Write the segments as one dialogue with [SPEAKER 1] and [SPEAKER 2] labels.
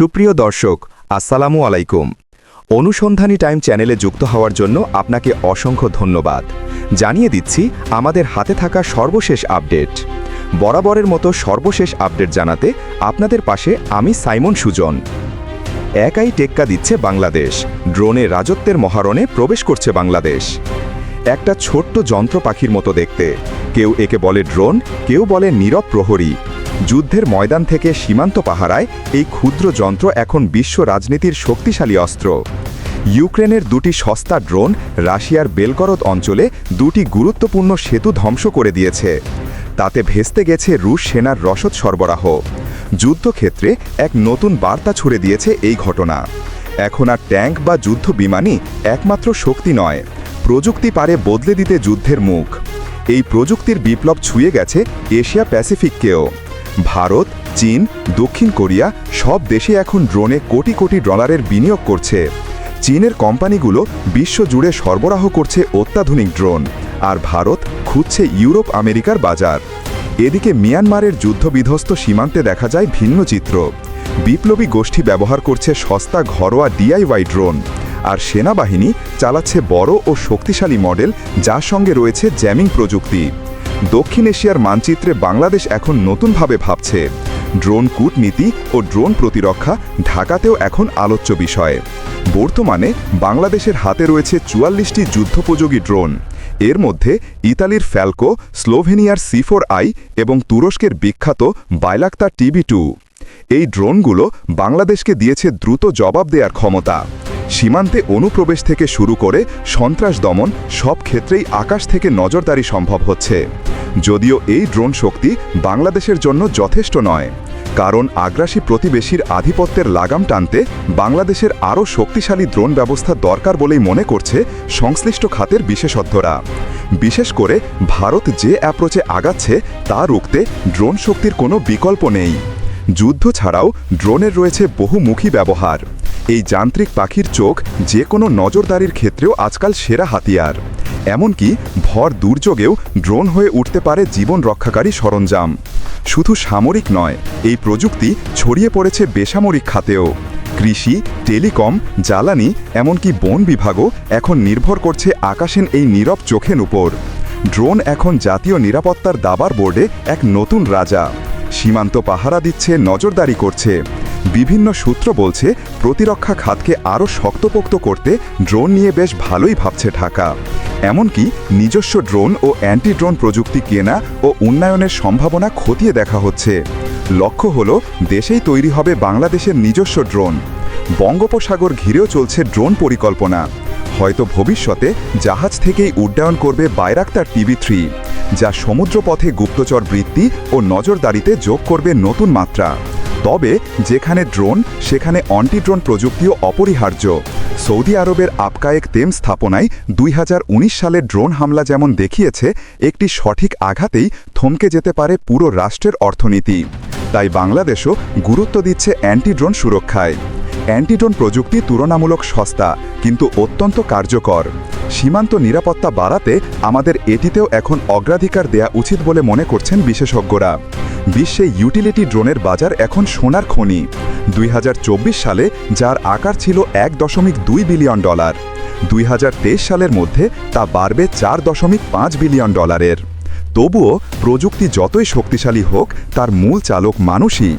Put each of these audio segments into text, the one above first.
[SPEAKER 1] সুপ্রিয় দর্শক, আসসালামু আলাইকুম। অনুসন্ধানী টাইম চ্যানেলে যুক্ত হওয়ার জন্য আপনাকে অসংখ্য ধন্যবাদ। জানিয়ে দিচ্ছি, আমাদের হাতে থাকা সর্বশেষ আপডেট। বরাবরের মতো সর্বশেষ আপডেট জানাতে আপনাদের পাশে আমি সাইমন সুজন। একাই টেক্কা দিচ্ছে বাংলাদেশ। ড্রোনে রাজত্বের মহারণে প্রবেশ করছে বাংলাদেশ। একটা ছোট্ট যন্ত্র পাখির মতো দেখতে। কেউ একে বলে ড্রোন, কেউ বলে নীরব প্রহরী। যুদ্ধের ময়দান থেকে সীমান্ত পাহারায় এই ক্ষুদ্র যন্ত্র এখন বিশ্ব রাজনীতির শক্তিশালী অস্ত্র। ইউক্রেনের দুটি সস্তা ড্রোন রাশিয়ার বেলগরদ অঞ্চলে দুটি গুরুত্বপূর্ণ সেতু ধ্বংস করে দিয়েছে। তাতে ভেস্তে গেছে রুশ সেনার রসদ সরবরাহ। যুদ্ধক্ষেত্রে এক নতুন বার্তা ছুড়ে দিয়েছে এই ঘটনা। এখন আর ট্যাঙ্ক বা যুদ্ধ বিমানই একমাত্র শক্তি নয়। প্রযুক্তি পারে বদলে দিতে যুদ্ধের মুখ। এই প্রযুক্তির বিপ্লব ছুঁয়ে গেছে এশিয়া প্যাসিফিককেও। ভারত, চীন, দক্ষিণ কোরিয়া সব দেশে এখন ড্রোনে কোটি কোটি ডলারের বিনিয়োগ করছে। চীনের কোম্পানিগুলো বিশ্বজুড়ে সরবরাহ করছে অত্যাধুনিক ড্রোন আর ভারত খুঁজছে ইউরোপ, আমেরিকার বাজার। এদিকে মিয়ানমারের যুদ্ধবিধ্বস্ত সীমান্তে দেখা যায় ভিন্ন চিত্র। বিপ্লবী গোষ্ঠী ব্যবহার করছে সস্তা, ঘরোয়া ডিআইওয়াই ড্রোন আর সেনাবাহিনী চালাচ্ছে বড় ও শক্তিশালী মডেল যার সঙ্গে রয়েছে জ্যামিং প্রযুক্তি। দক্ষিণ এশিয়ার মানচিত্রে বাংলাদেশ এখন নতুনভাবে ভাবছে। ড্রোন কূটনীতি ও ড্রোন প্রতিরক্ষা ঢাকাতেও এখন আলোচ্য বিষয়। বর্তমানে বাংলাদেশের হাতে রয়েছে চুয়াল্লিশটি যুদ্ধোপযোগী ড্রোন। এর মধ্যে ইতালির ফ্যালকো, স্লোভেনিয়ার সিফোর আই এবং তুরস্কের বিখ্যাত বাইলাক্তা টিবি টু। এই ড্রোনগুলো বাংলাদেশকে দিয়েছে দ্রুত জবাব দেওয়ার ক্ষমতা। সীমান্তে অনুপ্রবেশ থেকে শুরু করে সন্ত্রাস দমন সব ক্ষেত্রেই আকাশ থেকে নজরদারি সম্ভব হচ্ছে। যদিও এই ড্রোন শক্তি বাংলাদেশের জন্য যথেষ্ট নয়, কারণ আগ্রাসী প্রতিবেশীর আধিপত্যের লাগাম টানতে বাংলাদেশের আরও শক্তিশালী ড্রোন ব্যবস্থা দরকার বলেই মনে করছে সংশ্লিষ্ট খাতের বিশেষজ্ঞরা। বিশেষ করে ভারত যে অ্যাপ্রোচে আগাচ্ছে তা রুখতে ড্রোন শক্তির কোনো বিকল্প নেই। যুদ্ধ ছাড়াও ড্রোনের রয়েছে বহুমুখী ব্যবহার। এই যান্ত্রিক পাখির চোখ যে কোনো নজরদারির ক্ষেত্রেও আজকাল সেরা হাতিয়ার। এমনকি ভর দুর্যোগেও ড্রোন হয়ে উঠতে পারে জীবন রক্ষাকারী সরঞ্জাম। শুধু সামরিক নয়, এই প্রযুক্তি ছড়িয়ে পড়েছে বেসামরিক খাতেও। কৃষি, টেলিকম, জ্বালানি, এমনকি বন বিভাগও এখন নির্ভর করছে আকাশেন এই নীরব চোখের উপর। ড্রোন এখন জাতীয় নিরাপত্তার দাবার বোর্ডে এক নতুন রাজা। সীমান্ত পাহারা দিচ্ছে, নজরদারি করছে। বিভিন্ন সূত্র বলছে, প্রতিরক্ষা খাতকে আরও শক্তপোক্ত করতে ড্রোন নিয়ে বেশ ভালোই ভাবছে ঢাকা। এমনকি নিজস্ব ড্রোন ও অ্যান্টি ড্রোন প্রযুক্তি কেনা ও উন্নয়নের সম্ভাবনা খতিয়ে দেখা হচ্ছে। লক্ষ্য হল, দেশেই তৈরি হবে বাংলাদেশের নিজস্ব ড্রোন। বঙ্গোপসাগর ঘিরেও চলছে ড্রোন পরিকল্পনা। হয়তো ভবিষ্যতে জাহাজ থেকেই উড্ডয়ন করবে বাইরাক্তার টিভি থ্রি। যা সমুদ্রপথে গুপ্তচর বৃত্তি ও নজরদারিতে যোগ করবে নতুন মাত্রা। তবে যেখানে ড্রোন, সেখানে অন্টি ড্রোন প্রযুক্তিও অপরিহার্য। সৌদি আরবের আপকায়েক তেম স্থাপনায় দুই সালের ড্রোন হামলা যেমন দেখিয়েছে, একটি সঠিক আঘাতেই থমকে যেতে পারে পুরো রাষ্ট্রের অর্থনীতি। তাই বাংলাদেশও গুরুত্ব দিচ্ছে অ্যান্টি ড্রোন সুরক্ষায়। অ্যান্টিড্রোন প্রযুক্তি তুলনামূলক সস্তা, কিন্তু অত্যন্ত কার্যকর। সীমান্ত নিরাপত্তা বাড়াতে আমাদের এটিতেও এখন অগ্রাধিকার দেয়া উচিত বলে মনে করছেন বিশেষজ্ঞরা। বিশ্বে ইউটিলিটি ড্রোনের বাজার এখন সোনার খনি। দুই হাজার চব্বিশ সালে যার আকার ছিল এক দশমিক দুই বিলিয়ন ডলার। দুই হাজার তেইশ সালের মধ্যে তা বাড়বে চার দশমিক পাঁচ বিলিয়ন ডলারের। তবুও প্রযুক্তি যতই শক্তিশালী হোক, তার মূল চালক মানুষই।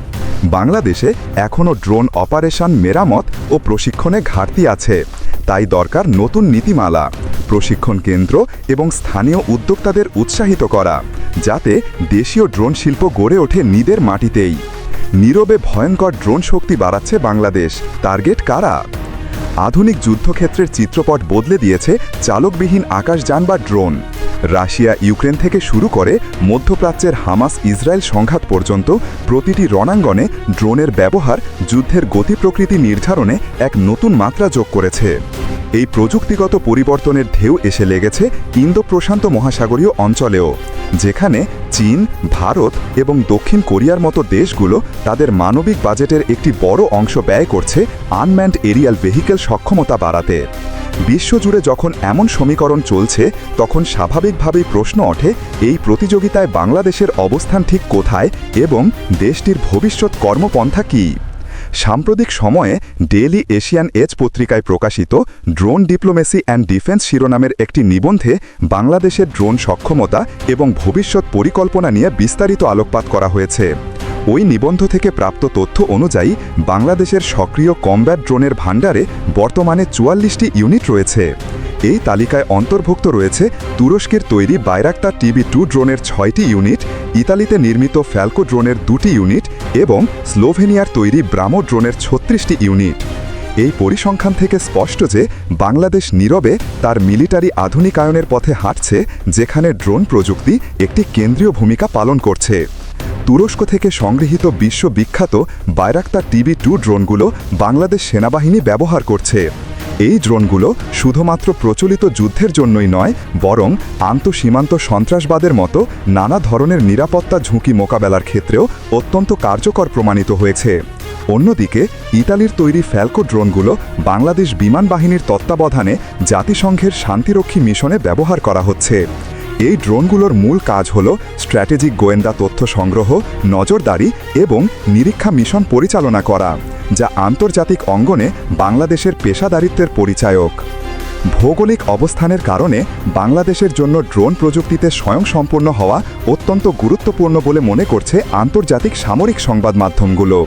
[SPEAKER 1] বাংলাদেশে এখনও ড্রোন অপারেশন মেরামত ও প্রশিক্ষণে ঘাটতি আছে। তাই দরকার নতুন নীতিমালা, প্রশিক্ষণ কেন্দ্র এবং স্থানীয় উদ্যোক্তাদের উৎসাহিত করা, যাতে দেশীয় ড্রোন শিল্প গড়ে ওঠে নিদের মাটিতেই। নীরবে ভয়ঙ্কর ড্রোন শক্তি বাড়াচ্ছে বাংলাদেশ। টার্গেট কারা? আধুনিক যুদ্ধক্ষেত্রের চিত্রপট বদলে দিয়েছে চালকবিহীন আকাশযান বা ড্রোন। রাশিয়া ইউক্রেন থেকে শুরু করে মধ্যপ্রাচ্যের হামাস ইসরায়েল সংঘাত পর্যন্ত প্রতিটি রণাঙ্গনে ড্রোনের ব্যবহার যুদ্ধের গতি প্রকৃতি নির্ধারণে এক নতুন মাত্রা যোগ করেছে। এই প্রযুক্তিগত পরিবর্তনের ঢেউ এসে লেগেছে ইন্দো প্রশান্ত মহাসাগরীয় অঞ্চলেও, যেখানে চীন, ভারত এবং দক্ষিণ কোরিয়ার মতো দেশগুলো তাদের মানবিক বাজেটের একটি বড় অংশ ব্যয় করছে আনম্যান্ড এরিয়াল ভেহিকেল সক্ষমতা বাড়াতে। বিশ্বজুড়ে যখন এমন সমীকরণ চলছে, তখন স্বাভাবিকভাবেই প্রশ্ন ওঠে, এই প্রতিযোগিতায় বাংলাদেশের অবস্থান ঠিক কোথায় এবং দেশটির ভবিষ্যৎ কর্মপন্থা কী? সাম্প্রতিক সময়ে ডেইলি এশিয়ান এজ পত্রিকায় প্রকাশিত ড্রোন ডিপ্লোমেসি অ্যান্ড ডিফেন্স শিরোনামের একটি নিবন্ধে বাংলাদেশের ড্রোন সক্ষমতা এবং ভবিষ্যৎ পরিকল্পনা নিয়ে বিস্তারিত আলোকপাত করা হয়েছে। ওই নিবন্ধ থেকে প্রাপ্ত তথ্য অনুযায়ী বাংলাদেশের সক্রিয় কমব্যাট ড্রোনের ভাণ্ডারে বর্তমানে চুয়াল্লিশটি ইউনিট রয়েছে। এই তালিকায় অন্তর্ভুক্ত রয়েছে তুরস্কের তৈরি বাইরাক্তার টিভি টু ড্রোনের ছয়টি ইউনিট, ইতালিতে নির্মিত ফ্যালকো ড্রোনের দুটি ইউনিট এবং স্লোভেনিয়ার তৈরি ব্রামো ড্রোনের ছত্রিশটি ইউনিট। এই পরিসংখ্যান থেকে স্পষ্ট যে বাংলাদেশ নীরবে তার মিলিটারি আধুনিকায়নের পথে হাঁটছে, যেখানে ড্রোন প্রযুক্তি একটি কেন্দ্রীয় ভূমিকা পালন করছে। তুরস্ক থেকে সংগৃহীত বিশ্ববিখ্যাত বাইরাক্তার টিভি টু ড্রোনগুলো বাংলাদেশ সেনাবাহিনী ব্যবহার করছে। এই ড্রোনগুলো শুধুমাত্র প্রচলিত যুদ্ধের জন্যই নয়, বরং আন্তঃসীমান্ত সন্ত্রাসবাদের মতো নানা ধরনের নিরাপত্তা ঝুঁকি মোকাবেলার ক্ষেত্রেও অত্যন্ত কার্যকর প্রমাণিত হয়েছে। অন্যদিকে, ইতালির তৈরি ফ্যালকো ড্রোনগুলো বাংলাদেশ বিমান বাহিনীর তত্ত্বাবধানে জাতিসংঘের শান্তিরক্ষী মিশনে ব্যবহার করা হচ্ছে। এই ড্রোনগুলোর মূল কাজ হল স্ট্র্যাটেজিক গোয়েন্দা তথ্য সংগ্রহ, নজরদারি এবং নিরীক্ষা মিশন পরিচালনা করা, যা আন্তর্জাতিক অঙ্গনে বাংলাদেশের পেশাদারিত্বের পরিচায়ক। ভৌগোলিক অবস্থানের কারণে বাংলাদেশের জন্য ড্রোন প্রযুক্তিতে স্বয়ংসম্পূর্ণ হওয়া অত্যন্ত গুরুত্বপূর্ণ বলে মনে করছে আন্তর্জাতিক সামরিক সংবাদ মাধ্যমগুলো।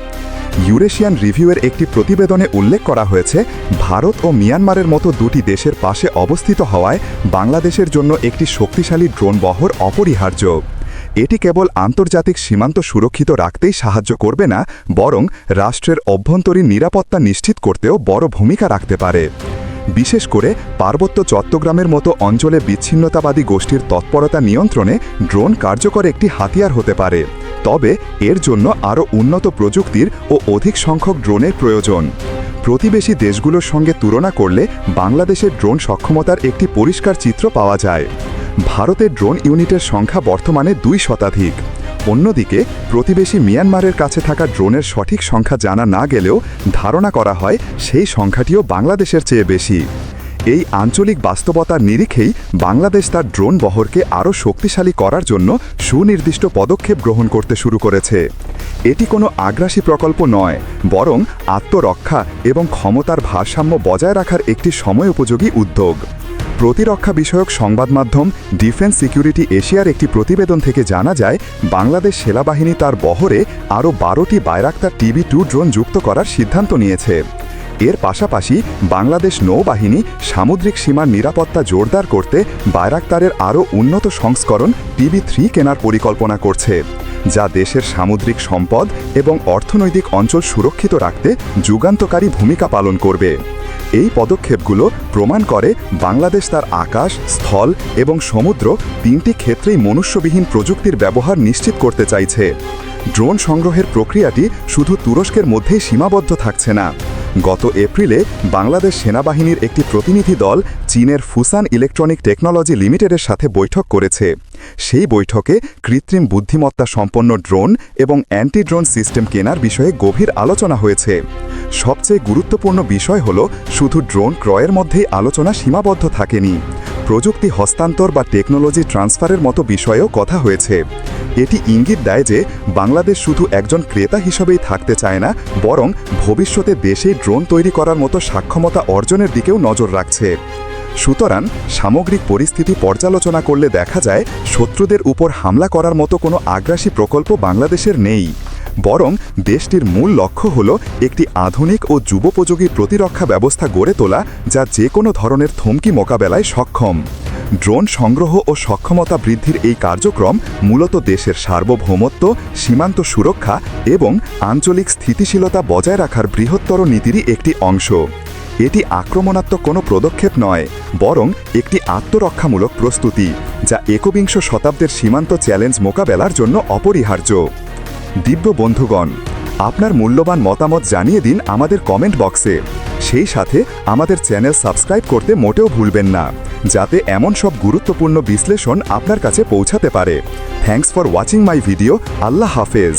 [SPEAKER 1] ইউরেশিয়ান রিভিউয়ের একটি প্রতিবেদনে উল্লেখ করা হয়েছে, ভারত ও মিয়ানমারের মতো দুটি দেশের পাশে অবস্থিত হওয়ায় বাংলাদেশের জন্য একটি শক্তিশালী ড্রোন বহর অপরিহার্য। এটি কেবল আন্তর্জাতিক সীমান্ত সুরক্ষিত রাখতেই সাহায্য করবে না, বরং রাষ্ট্রের অভ্যন্তরীণ নিরাপত্তা নিশ্চিত করতেও বড় ভূমিকা রাখতে পারে। বিশেষ করে পার্বত্য চট্টগ্রামের মতো অঞ্চলে বিচ্ছিন্নতাবাদী গোষ্ঠীর তৎপরতা নিয়ন্ত্রণে ড্রোন কার্যকর একটি হাতিয়ার হতে পারে। তবে এর জন্য আরও উন্নত প্রযুক্তির ও অধিক সংখ্যক ড্রোনের প্রয়োজন। প্রতিবেশী দেশগুলোর সঙ্গে তুলনা করলে বাংলাদেশের ড্রোন সক্ষমতার একটি পরিষ্কার চিত্র পাওয়া যায়। ভারতের ড্রোন ইউনিটের সংখ্যা বর্তমানে দুই শতাধিক। অন্যদিকে, প্রতিবেশী মিয়ানমারের কাছে থাকা ড্রোনের সঠিক সংখ্যা জানা না গেলেও ধারণা করা হয় সেই সংখ্যাটিও বাংলাদেশের চেয়ে বেশি। এই আঞ্চলিক বাস্তবতার নিরিখেই বাংলাদেশ তার ড্রোন বহরকে আরও শক্তিশালী করার জন্য সুনির্দিষ্ট পদক্ষেপ গ্রহণ করতে শুরু করেছে। এটি কোনো আগ্রাসী প্রকল্প নয়, বরং আত্মরক্ষা এবং ক্ষমতার ভারসাম্য বজায় রাখার একটি সময় উপযোগী উদ্যোগ। প্রতিরক্ষা বিষয়ক সংবাদ মাধ্যম ডিফেন্স সিকিউরিটি এশিয়ার একটি প্রতিবেদন থেকে জানা যায়, বাংলাদেশ সেনাবাহিনী তার বহরে আরও বারোটি বাইরাক্তার টিভি টু ড্রোন যুক্ত করার সিদ্ধান্ত নিয়েছে। এর পাশাপাশি বাংলাদেশ নৌবাহিনী সামুদ্রিক সীমার নিরাপত্তা জোরদার করতে বাইরাক্তারের আরও উন্নত সংস্করণ টিভি থ্রি কেনার পরিকল্পনা করছে। যা দেশের সামুদ্রিক সম্পদ এবং অর্থনৈতিক অঞ্চল সুরক্ষিত রাখতে যুগান্তকারী ভূমিকা পালন করবে। এই পদক্ষেপগুলো প্রমাণ করে বাংলাদেশ তার আকাশ, স্থল এবং সমুদ্র তিনটি ক্ষেত্রেই মনুষ্যবিহীন প্রযুক্তির ব্যবহার নিশ্চিত করতে চাইছে। ড্রোন সংগ্রহের প্রক্রিয়াটি শুধু তুরস্কের মধ্যেই সীমাবদ্ধ থাকছে না। গত এপ্রিলে বাংলাদেশ সেনাবাহিনীর একটি প্রতিনিধি দল চীনের ফুসান ইলেকট্রনিক টেকনোলজি লিমিটেডের সাথে বৈঠক করেছে। সেই বৈঠকে কৃত্রিম বুদ্ধিমত্তা সম্পন্ন ড্রোন এবং অ্যান্টি ড্রোন সিস্টেম কেনার বিষয়ে গভীর আলোচনা হয়েছে। সবচেয়ে গুরুত্বপূর্ণ বিষয় হল, শুধু ড্রোন ক্রয়ের মধ্যেই আলোচনা সীমাবদ্ধ থাকেনি। প্রযুক্তি হস্তান্তর বা টেকনোলজি ট্রান্সফারের মতো বিষয়েও কথা হয়েছে। এটি ইঙ্গিত দেয় যে বাংলাদেশ শুধু একজন ক্রেতা হিসেবেই থাকতে চায় না, বরং ভবিষ্যতে দেশে ড্রোন তৈরি করার মতো সাক্ষমতা অর্জনের দিকেও নজর রাখছে। সুতরাং সামগ্রিক পরিস্থিতি পর্যালোচনা করলে দেখা যায়, শত্রুদের উপর হামলা করার মতো কোনো আগ্রাসী প্রকল্প বাংলাদেশের নেই। বরং দেশটির মূল লক্ষ্য হল একটি আধুনিক ও যুবোপযোগী প্রতিরক্ষা ব্যবস্থা গড়ে তোলা, যা যে কোনো ধরনের থমকি মোকাবেলায় সক্ষম। ড্রোন সংগ্রহ ও সক্ষমতা বৃদ্ধির এই কার্যক্রম মূলত দেশের সার্বভৌমত্ব, সীমান্ত সুরক্ষা এবং আঞ্চলিক স্থিতিশীলতা বজায় রাখার বৃহত্তর নীতিরই একটি অংশ। এটি আক্রমণাত্মক কোনো পদক্ষেপ নয়, বরং একটি আত্মরক্ষামূলক প্রস্তুতি, যা একবিংশ শতাব্দের সীমান্ত চ্যালেঞ্জ মোকাবেলার জন্য অপরিহার্য। দিব্য বন্ধুগণ, আপনার মূল্যবান মতামত জানিয়ে দিন আমাদের কমেন্ট বক্সে। সেই সাথে আমাদের চ্যানেল সাবস্ক্রাইব করতে মোটেও ভুলবেন না, যাতে এমন সব গুরুত্বপূর্ণ বিশ্লেষণ আপনার কাছে পৌঁছাতে পারে। Thanks for watching my video আল্লাহ হাফেজ।